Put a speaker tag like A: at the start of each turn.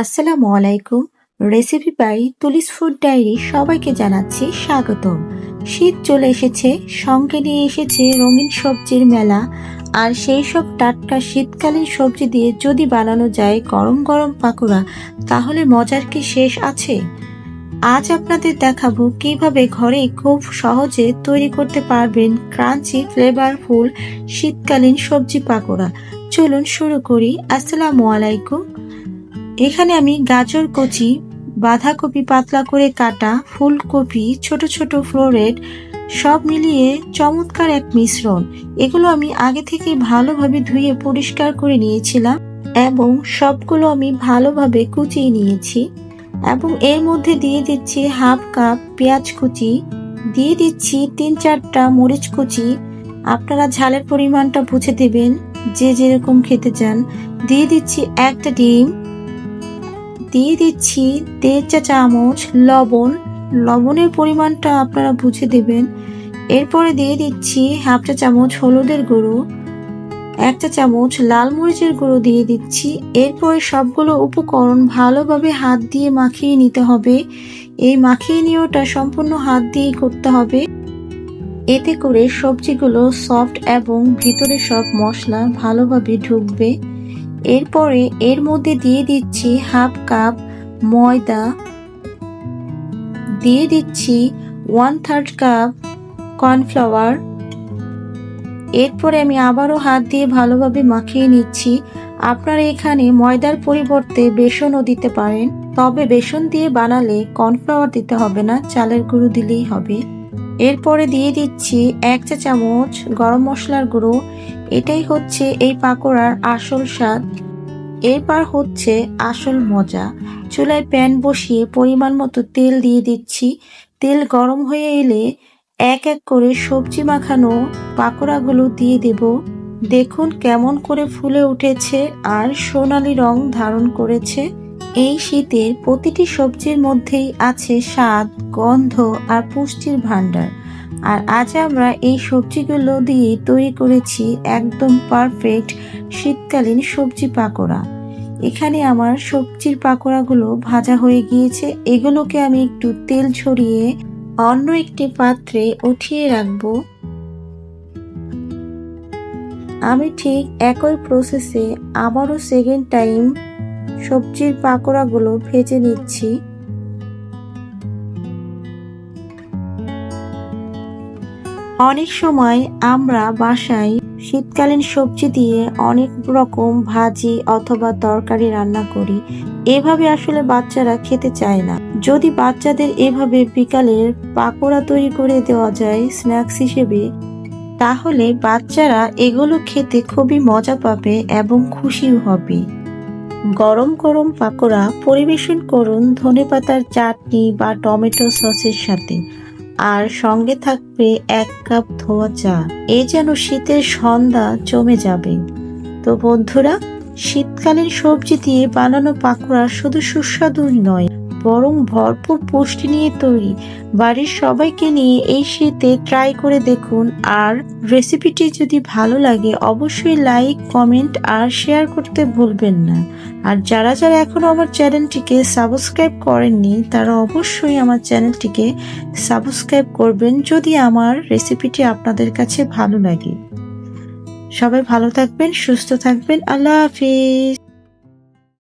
A: আসসালামু আলাইকুম। Recipe by Tuli's food diary সবাইকে জানাচ্ছি স্বাগতম। শীত চলে এসেছে, সঙ্গে নিয়ে এসেছে রঙিন সবজির মেলা। আর সেই সব টাটকা শীতকালীন সবজি দিয়ে যদি বানানো যায় গরম গরম পাকোড়া, তাহলে মজার কি শেষ আছে? আজ আপনাদের দেখাবো কীভাবে ঘরে খুব সহজে তৈরি করতে পারবেন ক্রাঞ্চি ফ্লেভারফুল শীতকালীন সবজি পাকোড়া। চলুন শুরু করি। আসসালামু আলাইকুম। এখানে আমি গাজর কচি, বাঁধাকপি পাতলা করে কাটা, ফুলকপি, ছোট ছোট ফ্লোরেট, সব মিলিয়ে চমৎকার এক মিশ্রণ। এগুলো আমি আগে থেকে ভালোভাবে ধুয়ে পরিষ্কার করে নিয়েছিলাম এবং সবগুলো আমি ভালোভাবে কুচিয়ে নিয়েছি। এবং এর মধ্যে দিয়ে দিচ্ছি হাফ কাপ পেঁয়াজ কুচি, দিয়ে দিচ্ছি তিন চারটা মরিচ কুচি। আপনারা ঝালের পরিমাণটা বুঝে দেবেন, যে যেরকম খেতে চান। দিয়ে দিচ্ছি একটা ডিম দিয়ে দিচ্ছি দেড় চা চামচ লবণ। লবণের পরিমাণটা আপনারা বুঝে দেবেন। এরপরে দিয়ে দিচ্ছি হাফ চা চামচ হলুদের গুঁড়ো, এক চা চামচ লাল মরিচের গুঁড়ো দিয়ে দিচ্ছি। এরপরে সবগুলো উপকরণ ভালোভাবে হাত দিয়ে মাখিয়ে নিতে হবে। এই মাখিয়ে নিয়েওটা সম্পূর্ণ হাত দিয়েই করতে হবে। এতে করে সবজিগুলো সফট এবং ভিতরে সব মশলা ভালোভাবে ঢুকবে। এরপরে এর মধ্যে দিয়ে দিচ্ছি হাফ কাপ ময়দা। দিয়ে দিচ্ছি ওয়ান থার্ড কাপ কর্নফ্লাওয়ার এরপরে আমি আবারও হাত দিয়ে ভালোভাবে মাখিয়ে নিচ্ছি। আপনারা এখানে ময়দার পরিবর্তে বেসনও দিতে পারেন। তবে বেসন দিয়ে বানালে কর্নফ্লাওয়ার দিতে হবে না, চালের গুঁড়ো দিলেই হবে। এরপরে দিয়ে দিচ্ছি এক চা চামচ গরম মশলার গুঁড়ো। এটাই হচ্ছে এই পাকোড়ার আসল স্বাদ। এরপর হচ্ছে আসল মজা। চুলায় প্যান বসিয়ে পরিমাণ মতো তেল দিয়ে দিচ্ছি। তেল গরম হয়ে এলে এক এক করে সবজি মাখানো পাকোড়াগুলো দিয়ে দেব। দেখুন কেমন করে ফুলে উঠেছে আর সোনালি রং ধারণ করেছে। এই শীতের প্রতিটি সবজির মধ্যেই আছে স্বাদ, গন্ধ আর পুষ্টির ভাণ্ডার। আর আজ আমরা এই সবজিগুলো দিয়ে তৈরি করেছি একদম পারফেক্ট শীতকালীন সবজি পাকোড়া। এখানে আমার সবজির পাকোড়াগুলো ভাজা হয়ে গিয়েছে। এগুলোকে আমি একটু তেল ছড়িয়ে অন্য একটি পাত্রে উঠিয়ে রাখব। আমি ঠিক একই প্রসেসে আবারও সেকেন্ড টাইম সবজির পাকোড়াগুলো ভেজে নিচ্ছি। অনেক সময় আমরা বাসায় শীতকালীন সবজি দিয়ে অনেক রকম ভাজি অথবা তরকারি রান্না করি। এভাবে আসলে বাচ্চারা খেতে চায় না। যদি বাচ্চাদের এভাবে বিকালের পাকোড়া তৈরি করে দেওয়া যায় স্ন্যাক্স হিসেবে, তাহলে বাচ্চারা এগুলো খেতে খুবই মজা পাবে এবং খুশিও হবে। গরম গরম পাকোড়া পরিবেশন করুন ধনেপাতার চাটনি বা টমেটো সসের সাথে। আর সঙ্গে থাকবে এক কাপ ধোয়া চা। এ যেন শীতের সন্ধ্যা জমে যাবে। তো বন্ধুরা, শীতকালীন সবজি দিয়ে বানানো পাকোড়া শুধু সুস্বাদুই নয় বরং ভরপুর পুষ্টি নিয়ে তৈরি। বাড়ির সবাইকে নিয়ে এই শীতে ট্রাই করে দেখুন। আর রেসিপিটি যদি ভালো লাগে, অবশ্যই লাইক কমেন্ট আর শেয়ার করতে ভুলবেন না। আর যারা যারা এখনও আমার চ্যানেলটিকে সাবস্ক্রাইব করেননি, তারা অবশ্যই আমার চ্যানেলটিকে সাবস্ক্রাইব করবেন যদি আমার রেসিপিটি আপনাদের কাছে ভালো লাগে। সবাই ভালো থাকবেন, সুস্থ থাকবেন। আল্লাহ হাফিজ।